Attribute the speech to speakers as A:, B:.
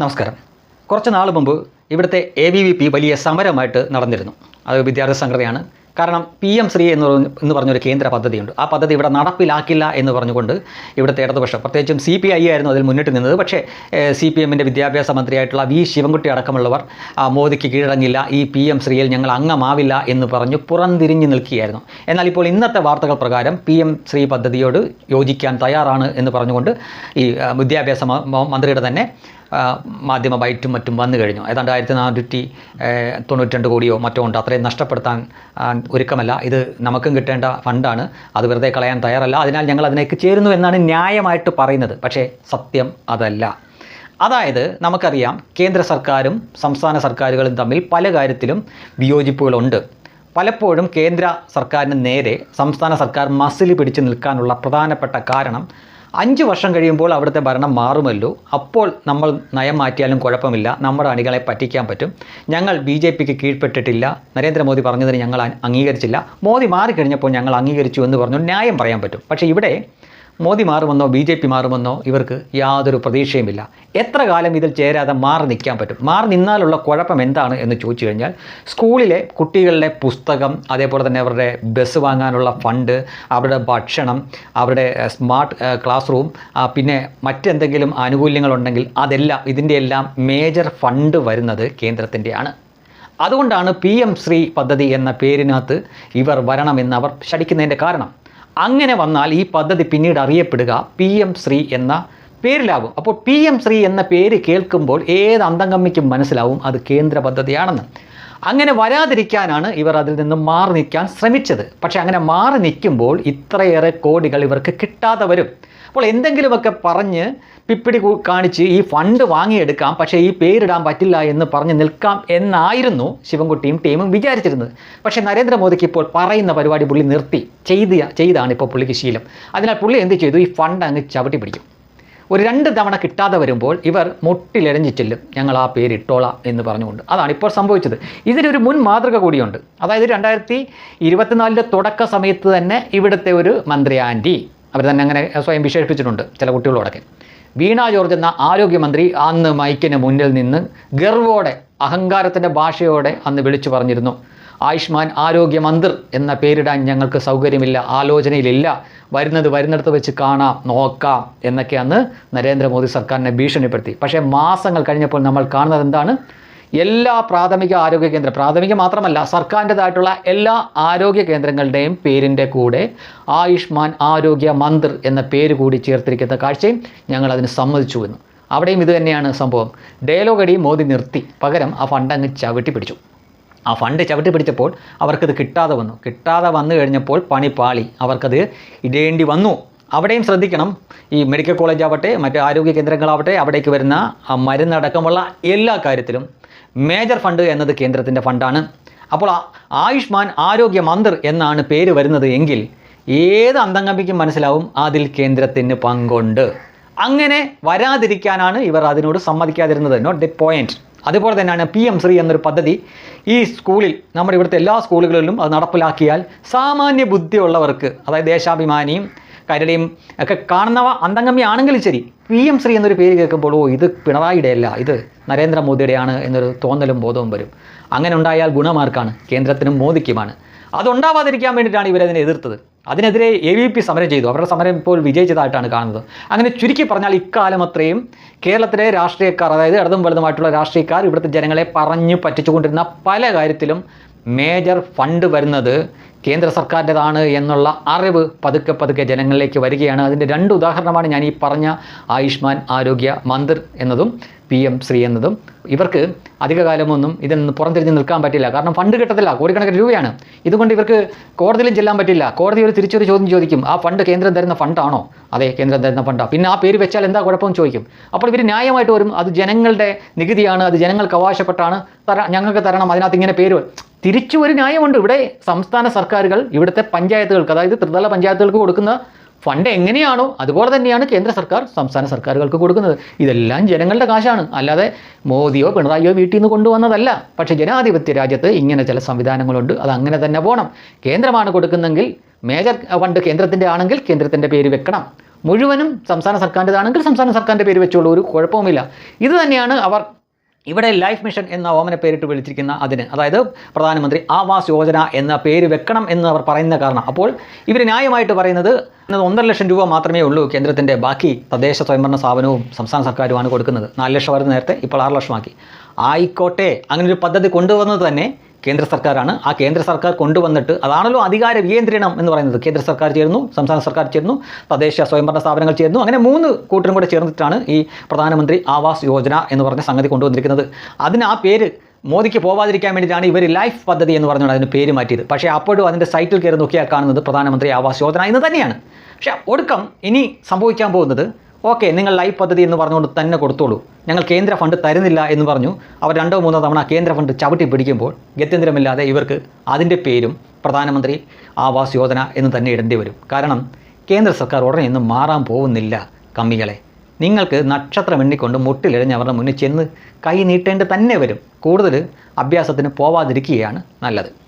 A: നമസ്കാരം. കുറച്ച് നാൾ മുമ്പ് ഇവിടുത്തെ എ വി വി പി വലിയ സമരമായിട്ട് നടന്നിരുന്നു. അത് വിദ്യാർത്ഥി സംഘടനയാണ്. കാരണം പി എം ശ്രീ എന്ന് എന്ന് പറഞ്ഞൊരു കേന്ദ്ര പദ്ധതിയുണ്ട്. ആ പദ്ധതി ഇവിടെ നടപ്പിലാക്കില്ല എന്ന് പറഞ്ഞുകൊണ്ട് ഇവിടുത്തെ ഇടതുപക്ഷം പ്രത്യേകിച്ചും സി പി ഐ ആയിരുന്നു അതിൽ മുന്നിട്ട് നിന്നത്. പക്ഷേ സി പി എമ്മിന്റെ വിദ്യാഭ്യാസ മന്ത്രിയായിട്ടുള്ള വി ശിവൻകുട്ടി അടക്കമുള്ളവർ മോദിക്ക് കീഴടങ്ങില്ല. ഈ പി എം ശ്രീയിൽ ഞങ്ങൾ അംഗമാവില്ല എന്ന് പറഞ്ഞു പുറംതിരിഞ്ഞു നിൽക്കുകയായിരുന്നു. എന്നാൽ ഇപ്പോൾ ഇന്നത്തെ വാർത്തകൾ പ്രകാരം പി എം ശ്രീ പദ്ധതിയോട് യോജിക്കാൻ തയ്യാറാണ് എന്ന് പറഞ്ഞുകൊണ്ട് ഈ വിദ്യാഭ്യാസ മന്ത്രിയുടെ തന്നെ മാധ്യമ ബൈറ്റും മറ്റും വന്നു കഴിഞ്ഞു. ഏതാണ്ട് ആയിരത്തി നാനൂറ്റി തൊണ്ണൂറ്റി കോടിയോ മറ്റോ ഉണ്ട് അത്രയും നഷ്ടപ്പെടുത്താൻ ഒരുക്കമല്ല. ഇത് നമുക്കും കിട്ടേണ്ട ഫണ്ടാണ്. അത് വെറുതെ കളയാൻ തയ്യാറല്ല. അതിനാൽ ഞങ്ങൾ അതിലേക്ക് ചേരുന്നു എന്നാണ് ന്യായമായിട്ട് പറയുന്നത്. പക്ഷേ സത്യം അതല്ല. അതായത് നമുക്കറിയാം കേന്ദ്ര സർക്കാരും സംസ്ഥാന സർക്കാരുകളും തമ്മിൽ പല കാര്യത്തിലും വിയോജിപ്പുകളുണ്ട്. പലപ്പോഴും കേന്ദ്ര സർക്കാരിന് നേരെ സംസ്ഥാന സർക്കാർ മസിൽ പിടിച്ചു നിൽക്കാനുള്ള പ്രധാനപ്പെട്ട കാരണം അഞ്ച് വർഷം കഴിയുമ്പോൾ അവിടുത്തെ ഭരണം മാറുമല്ലോ. അപ്പോൾ നമ്മൾ നയം മാറ്റിയാലും കുഴപ്പമില്ല. നമ്മുടെ അണികളെ പറ്റിക്കാൻ പറ്റും. ഞങ്ങൾ ബി ജെ പിക്ക് കീഴ്പ്പെട്ടിട്ടില്ല. നരേന്ദ്രമോദി പറഞ്ഞതിന് ഞങ്ങൾ അംഗീകരിച്ചില്ല. മോദി മാറിക്കഴിഞ്ഞപ്പോൾ ഞങ്ങൾ അംഗീകരിച്ചു എന്ന് പറഞ്ഞു. ന്യായം പറയാൻ പറ്റും. പക്ഷേ ഇവിടെ മോദി മാറുമെന്നോ ബി ജെ പി മാറുമെന്നോ ഇവർക്ക് യാതൊരു പ്രതീക്ഷയുമില്ല. എത്ര കാലം ഇതിൽ ചേരാതെ മാറി നിൽക്കാൻ പറ്റും? മാറി നിന്നാലുള്ള കുഴപ്പം എന്താണ് എന്ന് ചോദിച്ചു കഴിഞ്ഞാൽ സ്കൂളിലെ കുട്ടികളുടെ പുസ്തകം അതേപോലെ തന്നെ അവരുടെ ബസ് വാങ്ങാനുള്ള ഫണ്ട് അവരുടെ ഭക്ഷണം അവരുടെ സ്മാർട്ട് ക്ലാസ് റൂം പിന്നെ മറ്റെന്തെങ്കിലും ആനുകൂല്യങ്ങളുണ്ടെങ്കിൽ അതെല്ലാം ഇതിന്റെ എല്ലാം മേജർ ഫണ്ട് വരുന്നത് കേന്ദ്രത്തിന്റെയാണ്. അതുകൊണ്ടാണ് പി എം ശ്രീ പദ്ധതി എന്ന പേരിനകത്ത് ഇവർ വരണമെന്ന് അവർ ശടിക്കുന്നതിന്റെ കാരണം. അങ്ങനെ വന്നാൽ ഈ പദ്ധതി പിന്നീട് അറിയപ്പെടുക പി എം ശ്രീ എന്ന പേരിലാകും. അപ്പോൾ പി എം ശ്രീ എന്ന പേര് കേൾക്കുമ്പോൾ ഏത് അന്തംഗമ്മയ്ക്കും മനസ്സിലാവും. അത് കേന്ദ്ര പദ്ധതിയാണെന്ന്. അങ്ങനെ വരാതിരിക്കാനാണ് ഇവർ അതിൽ നിന്ന് മാറി നിൽക്കാൻ ശ്രമിച്ചത്. പക്ഷേ അങ്ങനെ മാറി നിൽക്കുമ്പോൾ ഇത്രയേറെ കോടികൾ ഇവർക്ക് കിട്ടാതെ വരും. അപ്പോൾ എന്തെങ്കിലുമൊക്കെ പറഞ്ഞ് പിപ്പിടി കാണിച്ച് ഈ ഫണ്ട് വാങ്ങിയെടുക്കാം പക്ഷേ ഈ പേരിടാൻ പറ്റില്ല എന്ന് പറഞ്ഞ് നിൽക്കാം എന്നായിരുന്നു ശിവൻകുട്ടിയും ടീമും വിചാരിച്ചിരുന്നത്. പക്ഷേ നരേന്ദ്രമോദിക്ക് ഇപ്പോൾ പറയുന്ന പരിപാടി പുള്ളി നിർത്തി. ചെയ്ത ചെയ്താണ് ഇപ്പോൾ പുള്ളിക്ക് ശീലം. അതിനാൽ പുള്ളി എന്ത് ചെയ്തു? ഈ ഫണ്ട് അങ്ങ് ചവിട്ടി പിടിക്കും. ഒരു രണ്ട് തവണ കിട്ടാതെ വരുമ്പോൾ ഇവർ മുട്ടിലെഴഞ്ഞു ചെല്ലും ഞങ്ങൾ ആ പേര് ഇട്ടോള എന്ന് പറഞ്ഞുകൊണ്ട് അതാണ് ഇപ്പോൾ സംഭവിച്ചത്. ഇതിനൊരു മുൻ മാതൃക കൂടിയുണ്ട്. അതായത് രണ്ടായിരത്തി ഇരുപത്തിനാലിന്റെ തുടക്ക സമയത്ത് തന്നെ ഇവിടുത്തെ ഒരു മന്ത്രി ആന്റി അവർ തന്നെ അങ്ങനെ സ്വയം വിശേഷിപ്പിച്ചിട്ടുണ്ട് ചില കുട്ടികളോടൊക്കെ. വീണ ജോർജ് എന്ന ആരോഗ്യമന്ത്രി അന്ന് മൈക്കിന് മുന്നിൽ നിന്ന് ഗർവോടെ അഹങ്കാരത്തിന്റെ ഭാഷയോടെ അന്ന് വിളിച്ചു പറഞ്ഞിരുന്നു. ആയുഷ്മാൻ ആരോഗ്യ മന്ദിർ എന്ന പേരിടാൻ ഞങ്ങൾക്ക് സൗകര്യമില്ല ആലോചനയിലില്ല. വരുന്നത് വരുന്നിടത്ത് വെച്ച് കാണാം നോക്കാം എന്നൊക്കെ അന്ന് നരേന്ദ്രമോദി സർക്കാരിനെ ഭീഷണിപ്പെടുത്തി. പക്ഷേ മാസങ്ങൾ കഴിഞ്ഞപ്പോൾ നമ്മൾ കാണുന്നത് എന്താണ്? എല്ലാ പ്രാഥമിക ആരോഗ്യ കേന്ദ്ര പ്രാഥമിക മാത്രമല്ല സർക്കാരിന്റെതായിട്ടുള്ള എല്ലാ ആരോഗ്യ കേന്ദ്രങ്ങളുടെയും പേരിന്റെ കൂടെ ആയുഷ്മാൻ ആരോഗ്യ മന്ദിർ എന്ന പേര് കൂടി ചേർത്തിരിക്കുന്ന കാഴ്ചയും ഞങ്ങൾ അതിന് സമ്മതിച്ചു എന്ന്. അവിടെയും ഇത് തന്നെയാണ് സംഭവം. ഡയലോഗടി മോദി നിർത്തി. പകരം ആ ഫണ്ട് അങ്ങ് ചവിട്ടി പിടിച്ചു. ആ ഫണ്ട് ചവിട്ടി പിടിച്ചപ്പോൾ അവർക്കത് കിട്ടാതെ വന്നു. കിട്ടാതെ വന്നു കഴിഞ്ഞപ്പോൾ പണി പാളി. അവർക്കത് ഇടേണ്ടി വന്നു. അവിടെയും ശ്രദ്ധിക്കണം. ഈ മെഡിക്കൽ കോളേജ് ആവട്ടെ മറ്റ് ആരോഗ്യ കേന്ദ്രങ്ങളാവട്ടെ അവിടേക്ക് വരുന്ന മരുന്നടക്കമുള്ള എല്ലാ കാര്യത്തിലും മേജർ ഫണ്ട് എന്നത് കേന്ദ്രത്തിന്റെ ഫണ്ടാണ് അപ്പോൾ ആയുഷ്മാൻ ആരോഗ്യ മന്ദിർ എന്നാണ് പേര് വരുന്നത് എങ്കിൽ ഏത് അന്തംഗമ്പിക്കും മനസ്സിലാവും അതിൽ കേന്ദ്രത്തിന് പങ്കുണ്ട്. അങ്ങനെ വരാതിരിക്കാനാണ് ഇവർ അതിനോട് സമ്മതിക്കാതിരുന്നത്. നോട്ട് ദി പോയിന്റ് അതുപോലെ തന്നെയാണ് പി എം ശ്രീ എന്നൊരു പദ്ധതി ഈ സ്കൂളിൽ നമ്മുടെ ഇവിടുത്തെ എല്ലാ സ്കൂളുകളിലും അത് നടപ്പിലാക്കിയാൽ സാമാന്യ ബുദ്ധിയുള്ളവർക്ക് അതായത് ദേശാഭിമാനിയും കരടിയും ഒക്കെ കാണുന്നവ അന്തംഗമി ആണെങ്കിലും ശരി പി എം ശ്രീ എന്നൊരു പേര് കേൾക്കുമ്പോൾ ഓ ഇത് പിണറായിയുടെ അല്ല ഇത് നരേന്ദ്രമോദിയുടെയാണ് എന്നൊരു തോന്നലും ബോധവും വരും. അങ്ങനെ ഉണ്ടായാൽ ഗുണമാർക്കാണ് കേന്ദ്രത്തിനും മോദിക്കുമാണ്. അതുണ്ടാവാതിരിക്കാൻ വേണ്ടിയിട്ടാണ് ഇവരതിനെ എതിർത്തത്. അതിനെതിരെ എ വി പി സമരം ചെയ്തു. അവരുടെ സമരം ഇപ്പോൾ വിജയിച്ചതായിട്ടാണ് കാണുന്നത്. അങ്ങനെ ചുരുക്കി പറഞ്ഞാൽ ഇക്കാലം അത്രയും കേരളത്തിലെ രാഷ്ട്രീയക്കാർ അതായത് ഇടതും വലുതുമായിട്ടുള്ള രാഷ്ട്രീയക്കാർ ഇവിടുത്തെ ജനങ്ങളെ പറഞ്ഞു പറ്റിച്ചുകൊണ്ടിരുന്ന പല കാര്യത്തിലും മേജർ ഫണ്ട് വരുന്നത് കേന്ദ്ര സർക്കാരിന്റെതാണ് എന്നുള്ള അറിവ് പതുക്കെ പതുക്കെ ജനങ്ങളിലേക്ക് വരികയാണ്. അതിന്റെ രണ്ട് ഉദാഹരണമാണ് ഞാൻ ഈ പറഞ്ഞ ആയുഷ്മാൻ ആരോഗ്യ മന്ദിർ എന്നതും പി എം ശ്രീ എന്നതും ഇവർക്ക് അധികകാലമൊന്നും ഇതിൽ നിന്ന് പുറംതിരിഞ്ഞ് നിൽക്കാൻ പറ്റില്ല. കാരണം ഫണ്ട് കിട്ടത്തില്ല കോടിക്കണക്കിന് രൂപയാണ്. ഇതുകൊണ്ട് ഇവർക്ക് കോടതിയിലും ചെല്ലാൻ പറ്റില്ല. കോടതി ഒരു തിരിച്ചൊരു ചോദ്യം ചോദിക്കും ആ ഫണ്ട് കേന്ദ്രം തരുന്ന ഫണ്ടാണോ? അതെ കേന്ദ്രം തരുന്ന ഫണ്ടാണ് പിന്നെ ആ പേര് വെച്ചാൽ എന്താ കുഴപ്പമെന്ന് ചോദിക്കും. അപ്പോൾ ഇവർ ന്യായമായിട്ട് വരും അത് ജനങ്ങളുടെ നികുതിയാണ് അത് ജനങ്ങൾക്ക് അവകാശപ്പെട്ടാണ് തര ഞങ്ങൾക്ക് തരണം അതിനകത്ത് ഇങ്ങനെ പേര് തിരിച്ചു ഒരു ന്യായമുണ്ട്. ഇവിടെ സംസ്ഥാന സർക്കാരുകൾ ഇവിടുത്തെ പഞ്ചായത്തുകൾക്ക് അതായത് ത്രിതല പഞ്ചായത്തുകൾക്ക് കൊടുക്കുന്ന ഫണ്ട് എങ്ങനെയാണോ അതുപോലെ തന്നെയാണ് കേന്ദ്ര സർക്കാർ സംസ്ഥാന സർക്കാരുകൾക്ക് കൊടുക്കുന്നത്. ഇതെല്ലാം ജനങ്ങളുടെ കാശാണ്. അല്ലാതെ മോദിയോ പിണറായിയോ വീട്ടിൽ നിന്ന് കൊണ്ടുവന്നതല്ല. പക്ഷേ ജനാധിപത്യ രാജ്യത്ത് ഇങ്ങനെ ചില സംവിധാനങ്ങളുണ്ട്. അത് അങ്ങനെ തന്നെ പോകണം കേന്ദ്രമാണ് കൊടുക്കുന്നെങ്കിൽ മേജർ ഫണ്ട് കേന്ദ്രത്തിന്റെ ആണെങ്കിൽ കേന്ദ്രത്തിന്റെ പേര് വെക്കണം. മുഴുവനും സംസ്ഥാന സർക്കാരിന്റെതാണെങ്കിൽ സംസ്ഥാന സർക്കാരിന്റെ പേര് വെച്ചോളൂ. ഒരു കുഴപ്പവുമില്ല. ഇത് തന്നെയാണ് അവർ ഇവിടെ ലൈഫ് മിഷൻ എന്ന ഓമന പേരിട്ട് വിളിച്ചിരിക്കുന്ന അതിന്. അതായത് പ്രധാനമന്ത്രി ആവാസ് യോജന എന്ന പേര് വെക്കണം എന്ന് അവർ പറയുന്ന കാരണം. അപ്പോൾ ഇവർ ന്യായമായിട്ട് പറയുന്നത് ഒന്നര ലക്ഷം രൂപ മാത്രമേ ഉള്ളൂ കേന്ദ്രത്തിന്റെ ബാക്കി തദ്ദേശ സ്വയംഭരണ സ്ഥാപനവും സംസ്ഥാന സർക്കാരുമാണ് കൊടുക്കുന്നത്. നാല് ലക്ഷം വരുന്ന നേരത്തെ ഇപ്പോൾ ആറ് ലക്ഷമാക്കി. ആയിക്കോട്ടെ അങ്ങനെ ഒരു പദ്ധതി കൊണ്ടുവന്നത് തന്നെ കേന്ദ്ര സർക്കാരാണ്. ആ കേന്ദ്ര സർക്കാർ കൊണ്ടുവന്നിട്ട് അതാണല്ലോ അധികാര വിയന്ത്രണം എന്ന് പറയുന്നത്. കേന്ദ്ര സർക്കാർ ചേരുന്നു സംസ്ഥാന സർക്കാർ ചേരുന്നു തദ്ദേശ സ്വയംഭരണ സ്ഥാപനങ്ങൾ ചേരുന്നു. അങ്ങനെ മൂന്ന് കൂട്ടരും കൂടെ ചേർന്നിട്ടാണ് ഈ പ്രധാനമന്ത്രി ആവാസ് യോജന എന്ന് പറഞ്ഞ സംഗതി കൊണ്ടുവന്നിരിക്കുന്നത്. അതിന് ആ പേര് മോദിക്ക് പോവാതിരിക്കാൻ വേണ്ടിയിട്ടാണ് ഇവർ ലൈഫ് പദ്ധതി എന്ന് പറഞ്ഞുകൊണ്ട് അതിന് പേര് മാറ്റിയത്. പക്ഷേ അപ്പോഴും അതിന്റെ സൈറ്റിൽ കയറി നോക്കിയാൽ കാണുന്നത് പ്രധാനമന്ത്രി ആവാസ് യോജന എന്ന് തന്നെയാണ്. പക്ഷേ ഒടുക്കം ഇനി സംഭവിക്കാൻ പോകുന്നത് ഓക്കെ നിങ്ങൾ ലൈഫ് പദ്ധതി എന്ന് പറഞ്ഞുകൊണ്ട് തന്നെ കൊടുത്തോളൂ. ഞങ്ങൾ കേന്ദ്ര ഫണ്ട് തരുന്നില്ല എന്ന് പറഞ്ഞു. അവർ രണ്ടോ മൂന്നോ തവണ കേന്ദ്ര ഫണ്ട് ചവിട്ടി പിടിക്കുമ്പോൾ ഗത്യന്തരമില്ലാതെ ഇവർക്ക് അതിന്റെ പേരും പ്രധാനമന്ത്രി ആവാസ് യോജന എന്ന് തന്നെ ഇടേണ്ടി വരും. കാരണം കേന്ദ്ര സർക്കാർ ഉടനെ ഒന്നും മാറാൻ പോകുന്നില്ല കമ്മികളെ. നിങ്ങൾക്ക് നക്ഷത്രം എണ്ണിക്കൊണ്ട് മുട്ടിലിഴഞ്ഞ് അവരുടെ മുന്നിൽ ചെന്ന് കൈ നീട്ടേണ്ടി തന്നെ വരും. കൂടുതൽ അഭ്യാസത്തിന് പോവാതിരിക്കുകയാണ് നല്ലത്.